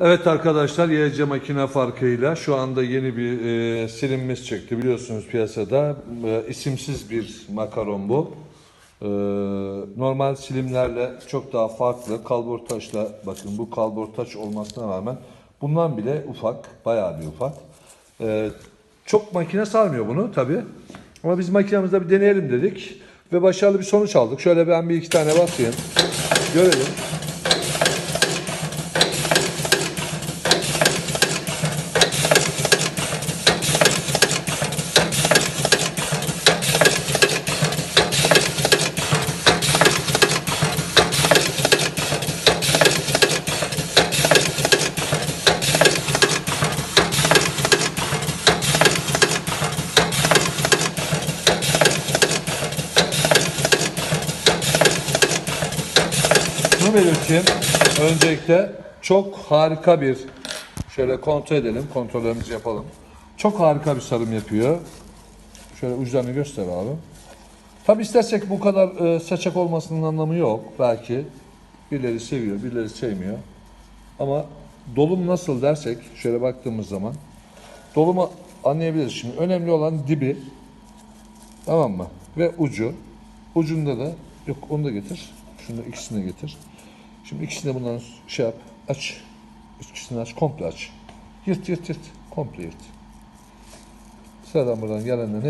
Evet arkadaşlar YC makine farkıyla şu anda yeni bir e, silimimiz çıktı. Biliyorsunuz piyasada e, isimsiz bir makaron bu. E, normal silimlerle çok daha farklı. Kalbur taşla bakın bu kalbur taş olmasına rağmen bundan bile ufak. Bayağı bir ufak. E, çok makine sarmıyor bunu tabi. Ama biz makinemizde bir deneyelim dedik. Ve başarılı bir sonuç aldık. Şöyle ben bir iki tane basayım. Görelim. Şunu belirteyim. Öncelikle çok harika bir şöyle kontrol edelim. Kontrollerimizi yapalım. Çok harika bir sarım yapıyor. Şöyle uçlarını göster abi. Tabi istersek bu kadar e, saçak olmasının anlamı yok. Belki birileri seviyor, birileri sevmiyor. Ama dolum nasıl dersek şöyle baktığımız zaman dolumu anlayabiliriz. Şimdi önemli olan dibi tamam mı? Ve ucu. Ucunda da yok onu da getir. Şunu da ikisini getir. Şimdi ikisini bundan şey yap. Aç. İkisini aç. Komple aç. Yırt yırt yırt. Komple yırt. Sıradan buradan gelenlerin